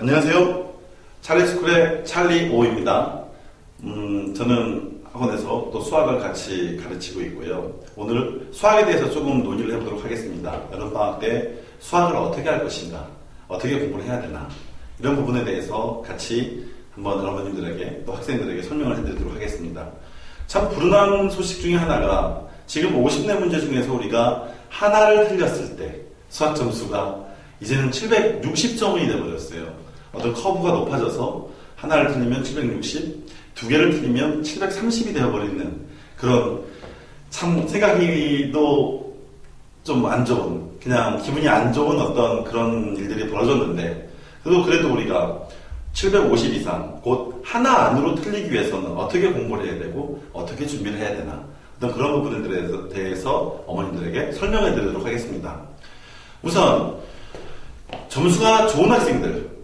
안녕하세요. 찰리스쿨의 찰리 오입니다. 음, 저는 학원에서 또 수학을 같이 가르치고 있고요. 오늘 수학에 대해서 조금 논의를 해보도록 하겠습니다. 여름방학 때 수학을 어떻게 할 것인가, 어떻게 공부를 해야 되나, 이런 부분에 대해서 같이 한번 여러분들에게 또 학생들에게 설명을 해드리도록 하겠습니다. 참 불운한 소식 중에 하나가 지금 50내 문제 중에서 우리가 하나를 틀렸을 때 수학 점수가 이제는 760점이 돼버렸어요. 어떤 커브가 높아져서 하나를 틀리면 760, 두 개를 틀리면 730이 되어버리는 그런 참 생각이도 좀 안 좋은 그냥 기분이 안 좋은 어떤 그런 일들이 벌어졌는데 그래도 그래도 우리가 750 이상 곧 하나 안으로 틀리기 위해서는 어떻게 공부를 해야 되고 어떻게 준비를 해야 되나 어떤 그런 부분들에 대해서 어머님들에게 설명해 드리도록 하겠습니다. 우선 점수가 좋은 학생들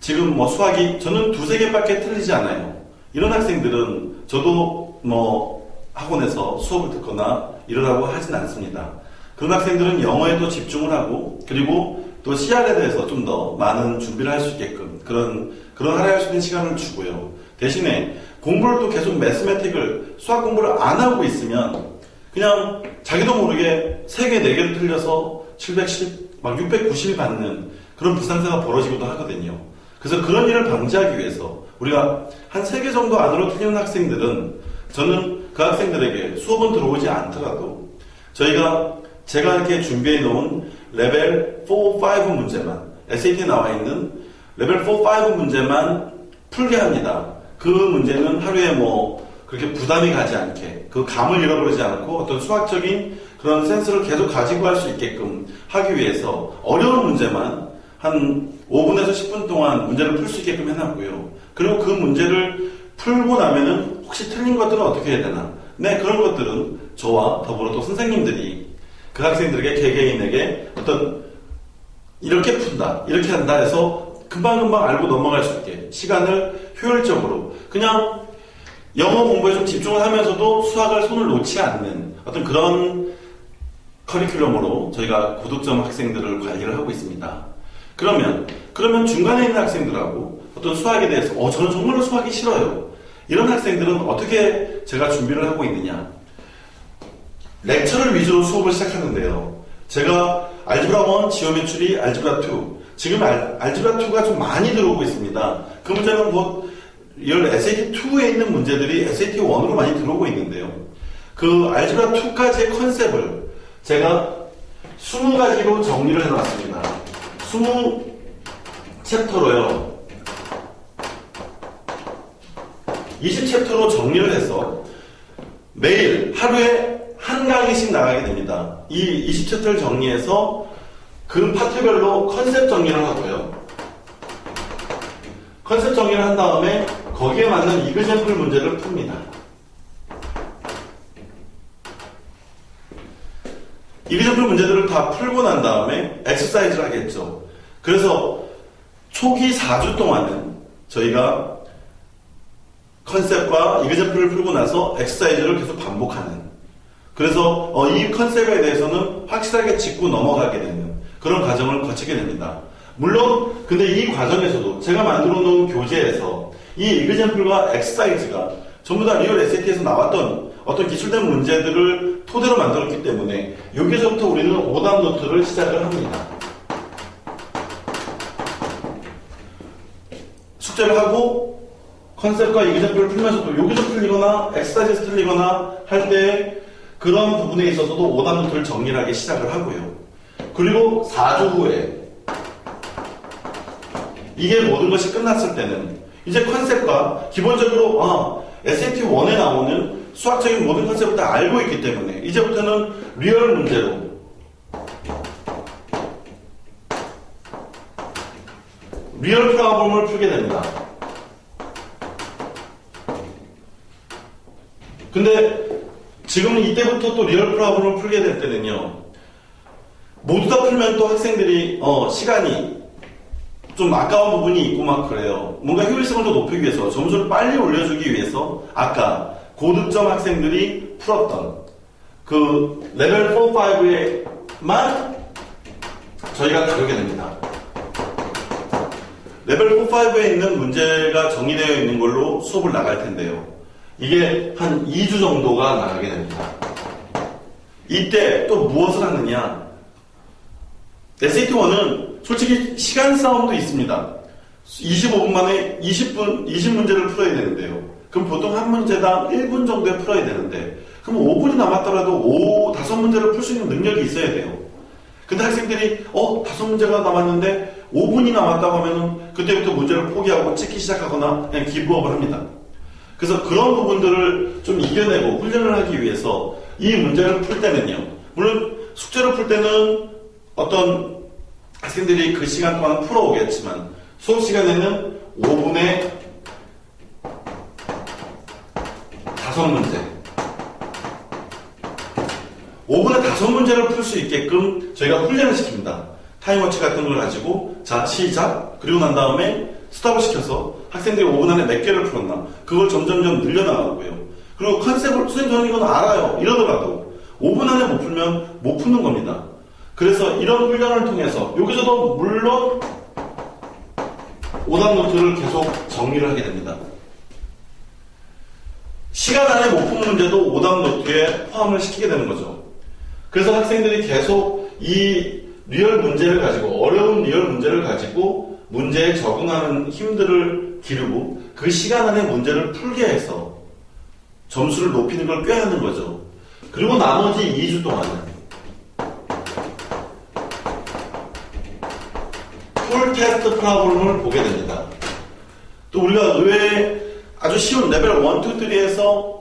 지금 뭐 수학이 저는 두세 개밖에 틀리지 않아요. 이런 학생들은 저도 뭐 학원에서 수업을 듣거나 이러라고 하진 않습니다. 그런 학생들은 영어에도 집중을 하고 그리고 또 CR에 대해서 좀 더 많은 준비를 할 수 있게끔 그런 그런 하려 할수 있는 시간을 주고요. 대신에 공부를 또 계속 매스매틱을 수학 공부를 안 하고 있으면 그냥 자기도 모르게 3개, 4개를 틀려서 710, 막 690이 받는 그런 불상사가 벌어지기도 하거든요. 그래서 그런 일을 방지하기 위해서 우리가 한 3개 정도 안으로 틀리는 학생들은 저는 그 학생들에게 수업은 들어오지 않더라도 저희가 제가 이렇게 준비해 놓은 레벨 4, 5 문제만 SAT에 나와 있는 레벨 4, 5 문제만 풀게 합니다. 그 문제는 하루에 뭐 그렇게 부담이 가지 않게 그 감을 잃어버리지 않고 어떤 수학적인 그런 센스를 계속 가지고 할 수 있게끔 하기 위해서 어려운 문제만 한 5분에서 10분 동안 문제를 풀 수 있게끔 해놨고요. 그리고 그 문제를 풀고 나면은 혹시 틀린 것들은 어떻게 해야 되나? 네, 그런 것들은 저와 더불어 또 선생님들이 그 학생들에게 개개인에게 어떤 이렇게 푼다, 이렇게 한다 해서 금방금방 알고 넘어갈 수 있게 시간을 효율적으로 그냥 영어 공부에 좀 집중을 하면서도 수학을 손을 놓지 않는 어떤 그런 커리큘럼으로 저희가 고득점 학생들을 관리를 하고 있습니다. 그러면 그러면 중간에 있는 학생들하고 어떤 수학에 대해서 어 저는 정말로 수학이 싫어요. 이런 학생들은 어떻게 제가 준비를 하고 있느냐? 렉처를 위주로 수업을 시작하는데요. 제가 알gebra 1, 지오메트리, 알gebra 2 지금 알, 알gebra 2가 좀 많이 들어오고 있습니다. 그 문제는 뭐 이런 SAT2에 있는 문제들이 SAT1으로 많이 들어오고 있는데요. 그 알gebra 2까지의 컨셉을 제가 20가지로 정리를 해놨습니다. 20 챕터로요. 20 챕터로 정리를 해서 매일 하루에 한 강의씩 나가게 됩니다. 이 20챕터를 정리해서 그 파트별로 컨셉 정리를 하고요. 컨셉 정리를 한 다음에 거기에 맞는 이그젠플 문제를 풉니다. 이그젠플 문제들을 다 풀고 난 다음에 엑서사이즈를 하겠죠. 그래서 초기 4주 동안은 저희가 컨셉과 이그젠플을 풀고 나서 엑서사이즈를 계속 반복하는 그래서 어, 이 컨셉에 대해서는 확실하게 짚고 넘어가게 되는 그런 과정을 거치게 됩니다. 물론 근데 이 과정에서도 제가 만들어 놓은 교재에서 이 이그젠플과 엑서사이즈가 전부 다 리얼 SAT에서 나왔던 어떤 기출된 문제들을 토대로 만들었기 때문에 여기서부터 우리는 오답 노트를 시작을 합니다. 숙제를 하고 컨셉과 이그젠플을 풀면서도 여기서 틀리거나 엑서사이즈에서 틀리거나 할 때 그런 부분에 있어서도 오답 노트를 정리하기 시작을 하고요. 그리고 4주 후에 이게 모든 것이 끝났을 때는 이제 컨셉과 기본적으로 아, SAT1에 나오는 수학적인 모든 컨셉을 다 알고 있기 때문에 이제부터는 리얼 문제로 리얼 프로그램을 풀게 됩니다. 근데 지금 이때부터 또 리얼 프로그램을 풀게 될 때는요. 모두 다 풀면 또 학생들이 어, 시간이 좀 아까운 부분이 있고 막 그래요. 뭔가 효율성을 더 높이기 위해서 점수를 빨리 올려주기 위해서 아까 고득점 학생들이 풀었던 그 레벨 4, 5에만 저희가 다루게 됩니다. 레벨 4, 5에 있는 문제가 정리되어 있는 걸로 수업을 나갈 텐데요. 이게 한 2주 정도가 나가게 됩니다. 이때 또 무엇을 하느냐? SAT1은 솔직히 시간 싸움도 있습니다. 25분 만에 20분, 20문제를 풀어야 되는데요. 그럼 보통 한 문제당 1분 정도에 풀어야 되는데, 그럼 5분이 남았더라도 5, 5문제를 풀 수 있는 능력이 있어야 돼요. 근데 학생들이, 어, 5문제가 남았는데 5분이 남았다고 하면은 그때부터 문제를 포기하고 찍기 시작하거나 그냥 기부업을 합니다. 그래서 그런 부분들을 좀 이겨내고 훈련을 하기 위해서 이 문제를 풀 때는요. 물론 숙제를 풀 때는 어떤 학생들이 그 시간 동안 풀어오겠지만 수업 시간에는 5분에 다섯 문제 5분에 다섯 문제를 풀 수 있게끔 저희가 훈련을 시킵니다. 타임워치 같은 걸 가지고 자 시작 그리고 난 다음에 스탑을 시켜서 학생들이 5분 안에 몇 개를 풀었나 그걸 점점점 늘려나가고요. 그리고 컨셉을 선생님 저는 이건 알아요 이러더라도 5분 안에 못 풀면 못 푸는 겁니다. 그래서 이런 훈련을 통해서 여기서도 물론 오답 노트를 계속 정리를 하게 됩니다. 시간 안에 못 푼 문제도 오답 노트에 포함을 시키게 되는 거죠. 그래서 학생들이 계속 이 리얼 문제를 가지고 어려운 리얼 문제를 가지고 문제에 적응하는 힘들을 기르고 그 시간 안에 문제를 풀게 해서 점수를 높이는 걸 꾀하는 거죠. 그리고 나머지 2주 동안은 풀 테스트 프로그램을 보게 됩니다. 또 우리가 의외에 아주 쉬운 레벨 1, 2, 3에서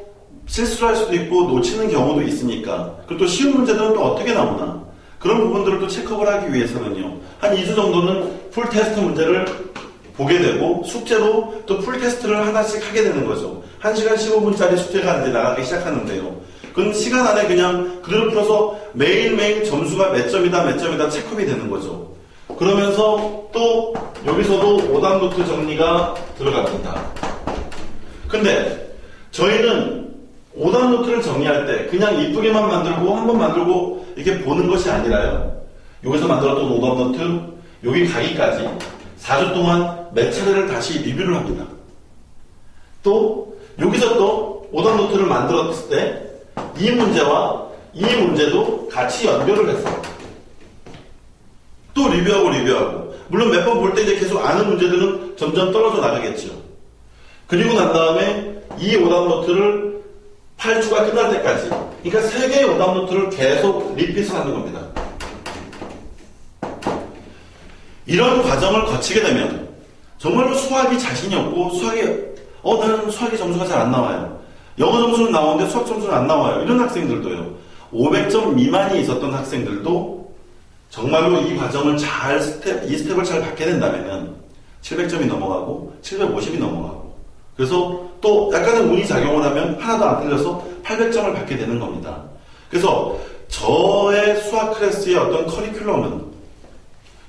실수를 할 수도 있고 놓치는 경우도 있으니까. 그리고 또 쉬운 문제들은 또 어떻게 나오나? 그런 부분들을 또 체크업을 하기 위해서는요. 한 2주 정도는 풀 테스트 문제를 보게 되고 숙제로 또 풀 테스트를 하나씩 하게 되는 거죠. 1시간 15분짜리 숙제가 이제 나가기 시작하는데요. 그건 시간 안에 그냥 그대로 풀어서 매일매일 점수가 몇 점이다 몇 점이다 체크업이 되는 거죠. 그러면서 또 여기서도 오답 노트 정리가 들어갑니다 근데 저희는 오답 노트를 정리할 때 그냥 이쁘게만 만들고 한 번 만들고 이렇게 보는 것이 아니라요. 여기서 만들었던 오답 노트 여기 가기까지 4주 동안 몇 차례를 다시 리뷰를 합니다. 또 여기서 또 오답 노트를 만들었을 때 이 문제와 이 문제도 같이 연결을 해서 또 리뷰하고 리뷰하고 물론 몇 번 볼 때 이제 계속 아는 문제들은 점점 떨어져 나가겠죠. 그리고 난 다음에 이 오답 노트를 8주가 끝날 때까지 그러니까 3개의 오답 노트를 계속 리핏을 하는 겁니다. 이런 과정을 거치게 되면 정말로 수학이 자신이 없고 수학이 어 나는 수학의 점수가 잘 안 나와요. 영어 점수는 나오는데 수학 점수는 안 나와요. 이런 학생들도요. 500점 미만이 있었던 학생들도 정말로 이 과정을 잘 스텝, 이 스텝을 잘 받게 된다면 700점이 넘어가고 750이 넘어가고 그래서 또 약간의 운이 작용을 하면 하나도 안 틀려서 800점을 받게 되는 겁니다. 그래서 저의 수학 클래스의 어떤 커리큘럼은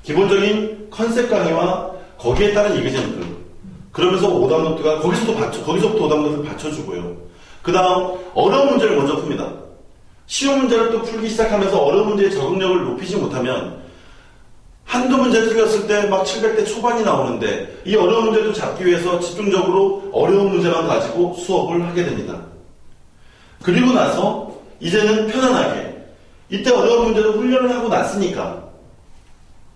기본적인 컨셉 강의와 거기에 따른 이그젠플 그러면서 오답 노트가 거기서도 받쳐, 거기서부터 오답 노트를 받쳐주고요. 그 다음 어려운 문제를 먼저 풉니다. 쉬운 문제를 또 풀기 시작하면서 어려운 문제의 적응력을 높이지 못하면 한두 문제 틀렸을 때 막 700대 초반이 나오는데 이 어려운 문제도 잡기 위해서 집중적으로 어려운 문제만 가지고 수업을 하게 됩니다. 그리고 나서 이제는 편안하게 이때 어려운 문제도 훈련을 하고 났으니까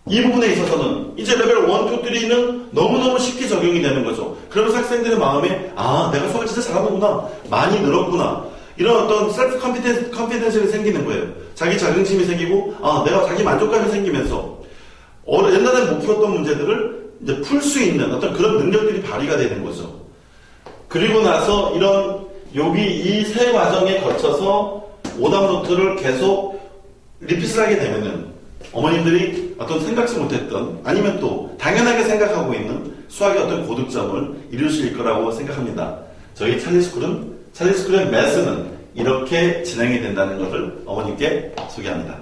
이 부분에 있어서는 이제 레벨 1, 2, 3는 너무너무 쉽게 적용이 되는 거죠. 그러면서 학생들의 마음에 아 내가 수학을 진짜 잘하는구나 많이 늘었구나 이런 어떤 셀프 컴피텐스, 컴피텐스가 생기는 거예요. 자기 자긍심이 생기고 아 내가 자기 만족감이 생기면서 옛날에 못 풀었던 문제들을 이제 풀 수 있는 어떤 그런 능력들이 발휘가 되는 거죠. 그리고 나서 이런 여기 이 세 과정에 거쳐서 오답 노트를 계속 리핏을 하게 되면은 어머님들이 어떤 생각지 못했던 아니면 또 당연하게 생각하고 있는 수학의 어떤 고득점을 이루실 거라고 생각합니다. 저희 찰리스쿨은 찰리스쿨의 매스는 이렇게 진행이 된다는 것을 어머님께 소개합니다.